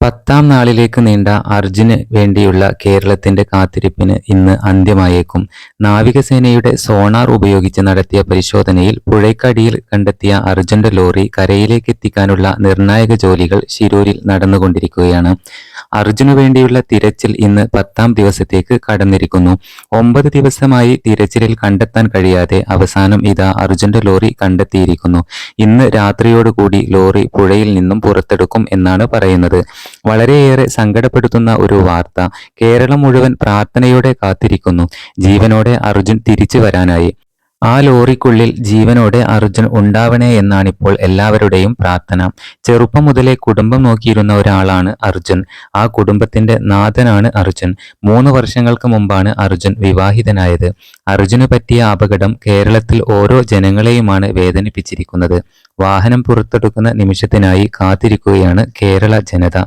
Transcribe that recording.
പത്താം നാളിലേക്ക് നീണ്ട അർജുന് വേണ്ടിയുള്ള കേരളത്തിന്റെ കാത്തിരിപ്പിന് ഇന്ന് അന്ത്യമായേക്കും. നാവികസേനയുടെ സോണാർ ഉപയോഗിച്ച് നടത്തിയ പരിശോധനയിൽ പുഴയ്ക്കടിയിൽ കണ്ടെത്തിയ അർജുന്റെ ലോറി കരയിലേക്ക് എത്തിക്കാനുള്ള നിർണായക ജോലികൾ ശിരൂരിൽ നടന്നുകൊണ്ടിരിക്കുകയാണ്. അർജുനു വേണ്ടിയുള്ള തിരച്ചിൽ ഇന്ന് പത്താം ദിവസത്തേക്ക് കടന്നിരിക്കുന്നു. ഒമ്പത് ദിവസമായി തിരച്ചിലിൽ കണ്ടെത്താൻ കഴിയാതെ അവസാനം ഇതാ അർജുന്റെ ലോറി കണ്ടെത്തിയിരിക്കുന്നു. ഇന്ന് രാത്രിയോടുകൂടി ലോറി പുഴയിൽ നിന്നും പുറത്തെടുക്കും എന്നാണ് പറയുന്നത്. വളരെയേറെ സങ്കടപ്പെടുത്തുന്ന ഒരു വാർത്ത കേരളം മുഴുവൻ പ്രാർത്ഥനയോടെ കാത്തിരിക്കുന്നു. ജീവനോടെ അർജുൻ തിരിച്ചു വരാനായി. ആ ലോറിക്കുള്ളിൽ ജീവനോടെ അർജുൻ ഉണ്ടാവണേ എന്നാണിപ്പോൾ എല്ലാവരുടെയും പ്രാർത്ഥന. ചെറുപ്പം മുതലേ കുടുംബം നോക്കിയിരുന്ന ഒരാളാണ് അർജുൻ. ആ കുടുംബത്തിന്റെ നാഥനാണ് അർജുൻ. മൂന്ന് വർഷങ്ങൾക്ക് മുമ്പാണ് അർജുൻ വിവാഹിതനായത്. അർജുന് പറ്റിയ അപകടം കേരളത്തിൽ ഓരോ ജനങ്ങളെയുമാണ് വേദനിപ്പിച്ചിരിക്കുന്നത്. വാഹനം പുറത്തെടുക്കുന്ന നിമിഷത്തിനായി കാത്തിരിക്കുകയാണ് കേരള ജനത.